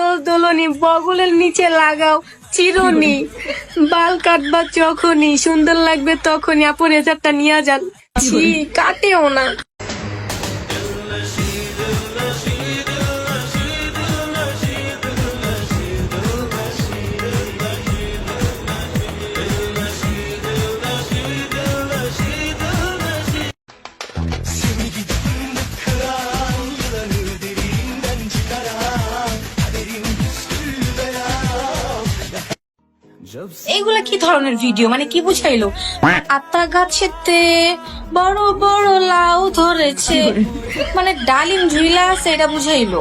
দোল দোলনি, বগলের নিচে লাগাও চিরনি। বাল কাটবা যখনই, সুন্দর লাগবে তখনই। আপনি রেজারটা নিয়ে যান। কাটেও না। এইগুলা কি ধরনের ভিডিও মানে কি বুঝাইলো? আতা গাছেতে বড় বড় লাউ ধরেছে। মানে ডালিম ঝুইলা আছে এটা বুঝাইলো.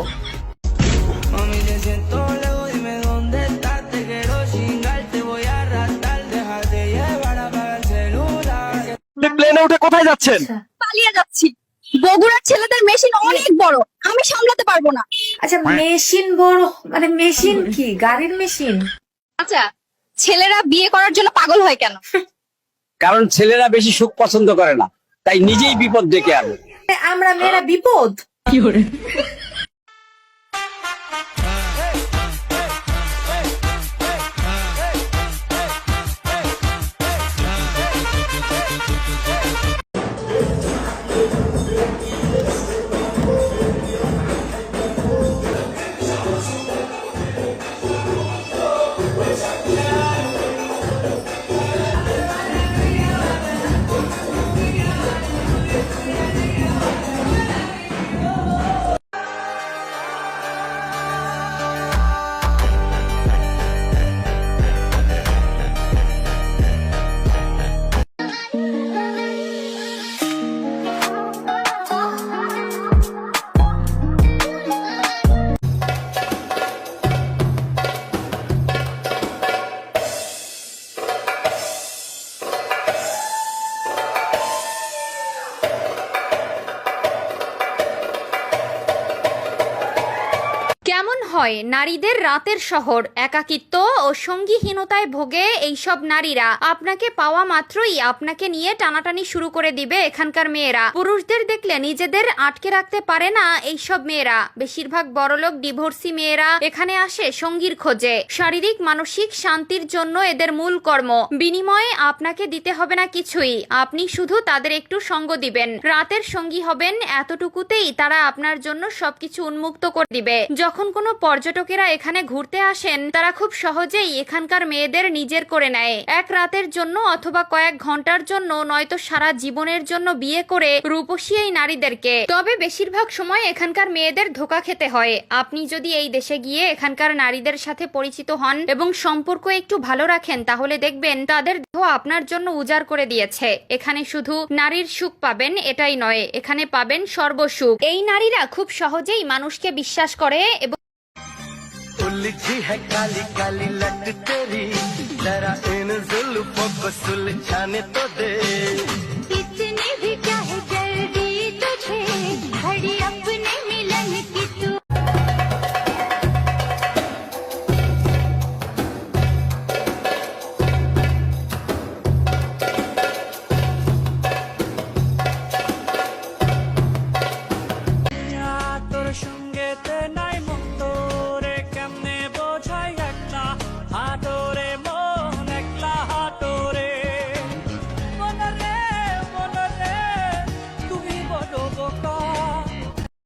প্লেনে উঠে কোথায় যাচ্ছেন? পালিয়ে যাচ্ছি। বগুড়ার ছেলেদের মেশিন অনেক বড় আমি সামলাতে পারব না। আচ্ছা মেশিন বড় মানে মেশিন কি? গাড়ির মেশিন? আচ্ছা ছেলেরা বিয়ে করার জন্য পাগল হয় কেন? কারণ ছেলেরা বেশি সুখ পছন্দ করে না তাই নিজেই বিপদ ডেকে আনে। আমরা মেয়েরা বিপদ। কেমন হয় নারীদের রাতের শহর? একাকিত্ব ও সঙ্গীহীনতায় ভোগে এইসব নারীরা। আপনাকে পাওয়া মাত্রই আপনাকে নিয়ে টানাটানি শুরু করে দিবে এখানকার মেয়েরা। পুরুষদের দেখলে নিজেদের আটকে রাখতে পারে না এইসব মেয়েরা। বেশিরভাগ বড়লোক, ডিভোর্সি মেয়েরা এখানে আসে সঙ্গীর খোঁজে। শারীরিক, মানসিক শান্তির জন্য এদের মূল কর্ম। বিনিময়ে আপনাকে দিতে হবে না কিছুই। আপনি শুধু তাদের একটু সঙ্গ দিবেন। রাতের সঙ্গী হবেন এতটুকুতেই তারা আপনার জন্য সবকিছু উন্মুক্ত করে দিবে। যখন কোনো পর্যটকেরা এখানে ঘুরতে আসেন, তারা খুব সহজেই এখানকার মেয়েদের নিজের করে নেয়। এক রাতের জন্য অথবা কয়েক ঘণ্টার জন্য, নয়তো সারা জীবনের জন্য বিয়ে করে রূপসী এই নারীদেরকে। তবে বেশিরভাগ সময় এখানকার মেয়েদের ধোকা খেতে হয়। আপনি যদি এই দেশে গিয়ে এখানকার নারীদের সাথে পরিচিত হন এবং সম্পর্ক একটু ভালো রাখেন, তাহলে দেখবেন তাদের দেহ আপনার জন্য উজাড় করে দিয়েছে। এখানে শুধু নারীর সুখ পাবেন এটাই নয়, এখানে পাবেন সর্বসুখ। এই নারীরা খুব সহজেই মানুষকে বিশ্বাস করে उलझी है काली काली लट तेरी। जरा इन जुल्फों को सुलझाने तो दे।